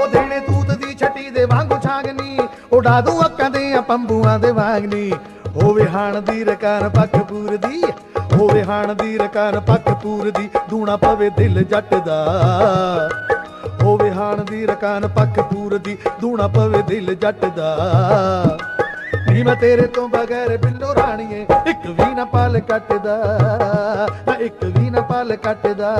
ਉਹ ਦੇਣੇ ਤੂਤ ਦੀ ਛੱਟੀ ਦੇ ਵਾਂਗੂ ਛਾਂਗਨੀ ਉਡਾ ਦੂੰ ਅੱਕਾਂ ਦੇ ਪੰਬੂਆਂ ਦੇ ਵਾਂਗਨੀ। ਹੋਵੇ ਹਾਣ ਦੀ ਰਕਾਨ ਪੱਖ ਪੂਰਦੀ ਹੋਵੇ ਹਾਣ ਦੀ ਰਕਾਨ ਪੱਖ ਪੂਰਦੀ ਦੂਣਾ ਪਵੇ ਦਿਲ ਜੱਟ ਦਾ। ਹੋਵੇ ਹਾਣ ਦੀ ਰਕਾਨ ਪੱਖ ਪੂਰਦੀ ਦੂਣਾ ਪਵੇ ਦਿਲ ਜੱਟ ਦਾ। ਨੀ ਮੈਂ ਤੇਰੇ ਤੋਂ ਬਗੈਰ ਬਿੱਲੋ ਰਾਣੀਏ, ਇੱਕ ਵੀ ਨਾ ਪਲ ਕੱਟਦਾ ਇੱਕ ਵੀ ਨਾ ਪਲ ਕੱਟਦਾ।